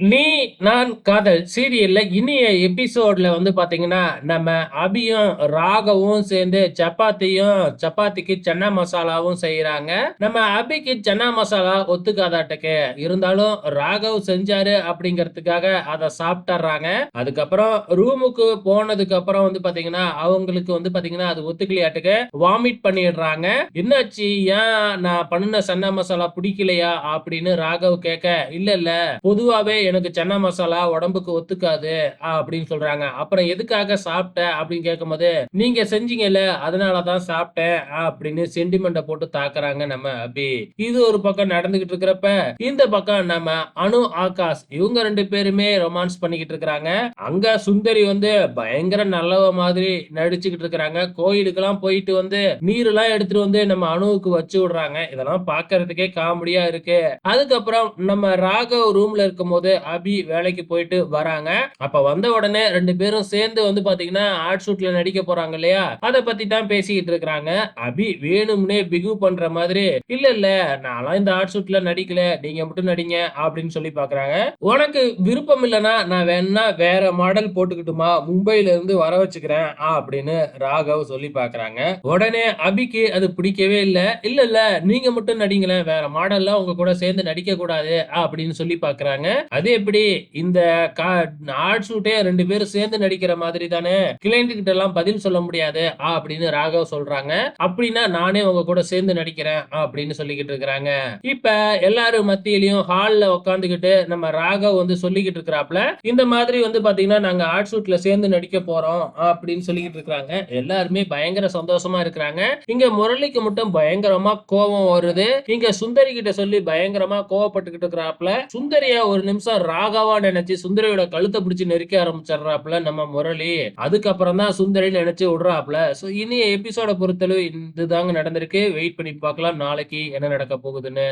நீ நான் காதல் சீரியல்ல இனிய எபிசோட்ல வந்து பாத்தீங்கன்னா நம்ம அபியும் ராகவும் சேர்ந்து சப்பாத்தியும் சப்பாத்திக்கு சன்னா மசாலாவும் செய்யறாங்க நம்ம அபிக்கு சன்னா மசாலா ஒத்துக்காதாட்டுக்கு. இருந்தாலும் ராகவ் செஞ்சாரு அப்படிங்கறதுக்காக அதை சாப்பிட்டுறாங்க. அதுக்கப்புறம் ரூமுக்கு போனதுக்கு அப்புறம் வந்து பாத்தீங்கன்னா அவங்களுக்கு வந்து பாத்தீங்கன்னா அது ஒத்துக்கலையாட்டுக்கு வாமிட் பண்ணிடுறாங்க. என்னாச்சு? ஏன் நான் பண்ணின சன்னா மசாலா பிடிக்கலையா? அப்படின்னு ராகவ் கேட்க இல்ல இல்ல. பொதுவாவே எனக்கு சன்னா மசாலா உடம்புக்கு ஒத்துக்காது அப்படின்னு சொல்றாங்க. அப்புறம் எதுக்காக சாப்பிட்ட அப்படின்னு கேட்கும்போது நீங்க செஞ்சீங்கல்ல அதனாலதான் சாப்பிட்டேன் அப்படின்னு சென்டிமெண்ட போட்டு தாக்குறாங்க நம்ம அபி. இது ஒரு பக்கம் நடந்துகிட்டு இருக்கிறப்ப இந்த பக்கம் நம்ம அனு ஆகாஷ் இவங்க ரெண்டு பேருமே ரொமான்ஸ் பண்ணிக்கிட்டு இருக்கிறாங்க. அங்க சுந்தரி வந்து பயங்கர நல்லவ மாதிரி நடிச்சுக்கிட்டு இருக்கிறாங்க. கோயிலுக்கெல்லாம் போயிட்டு வந்து நீர் எல்லாம் எடுத்துட்டு வந்து நம்ம அணுவுக்கு வச்சு விடுறாங்க. இதெல்லாம் பாக்குறதுக்கே காமெடியா இருக்கு. அதுக்கப்புறம் நம்ம ராகவ் ரூம்ல இருக்கும்போது அபி வேலைக்கு போயிட்டு வராங்க. அப்ப வந்த உடனே ரெண்டு பேரும் சேர்ந்து வந்து பாத்தீங்கன்னா ஆர்ட் ஷூட்ல நடிக்க போறாங்க இல்லையா? அத பத்தி தான் பேசிக்கிட்டு இருக்காங்க அபி வேணும்னே பிகு பண்ற மாதிரி இல்ல இல்ல நான்லாம் இந்த ஆர்ட் ஷூட்ல நடிக்கல நீங்க மட்டும் நடிங்க அப்படின்னு சொல்லி பாக்குறாங்க. உனக்கு விருப்பம் இல்லைன்னா நான் வேணா வேற மாடல் போட்டுக்கிட்டுமா மும்பைல இருந்து வர வச்சுக்கிறேன் ஆ, அப்படின்னு ராகவ் சொல்லி பாக்குறாங்க. உடனே அபிக்கு அது பிடிக்கவே இல்ல. இல்ல இல்ல நீங்க மட்டும் நடிங்களேன் வேற மாடல்ல உங்க கூட சேர்ந்து நடிக்க கூடாது அப்படின்னு சொல்லி பாக்குறாங்க. அது எப்படி? இந்த ஆர்ட் ஷூட்டே ரெண்டு பேரும் சேர்ந்து நடிக்கிற மாதிரி தானே? கிளைண்ட் கிட்ட எல்லாம் பதில் சொல்ல முடியாது. ஆ, அப்படின்னு ராகவ் சொல்றாங்க. அப்படின்னா நானே உங்க கூட சேர்ந்து நடிக்கிறேன் அப்படின்னு சொல்லிக்கிட்டு இருக்கிறாங்க. இப்ப எல்லாரும் மத்தியிலயும் ஹால்ல உட்காந்துக்கிட்டு நம்ம ராகவ் வந்து சொல்லிக்கிட்டு இருக்கிறாப்ல இந்த மாதிரி வந்து பாத்தீங்கன்னா நாங்க ஆர்ட் ஷூட்ல சேர்ந்து நடிக்க போறோம் அப்படின்னு சொல்லிக்கிட்டு இருக்காங்க எல்லாருமே பயங்கர சந்தோஷமா இருக்கிறாங்க. இங்க முரளிக்கு மட்டும் பயங்கரமா கோபம் வருது. இங்க சுந்தரி கிட்ட சொல்லி பயங்கரமா கோவப்பட்டுக்கிட்டு இருக்கிறாப்ல சுந்தரிய ஒரு நிமிஷம் ராகவா நினைச்சு சுந்தரியோட கழுத்தை பிடிச்சி நெருக்க ஆரம்பிச்சிடுறாப்ல நம்ம முரளி. அதுக்கப்புறம் தான் சுந்தரி நினைச்சு விடுறாப்ல சோ இனி எபிசோட பொறுத்தளவு இதுதாங்க நடந்திருக்கு. வெயிட் பண்ணி பார்க்கலாம். நாளைக்கு என்ன நடக்க போகுதுன்னு.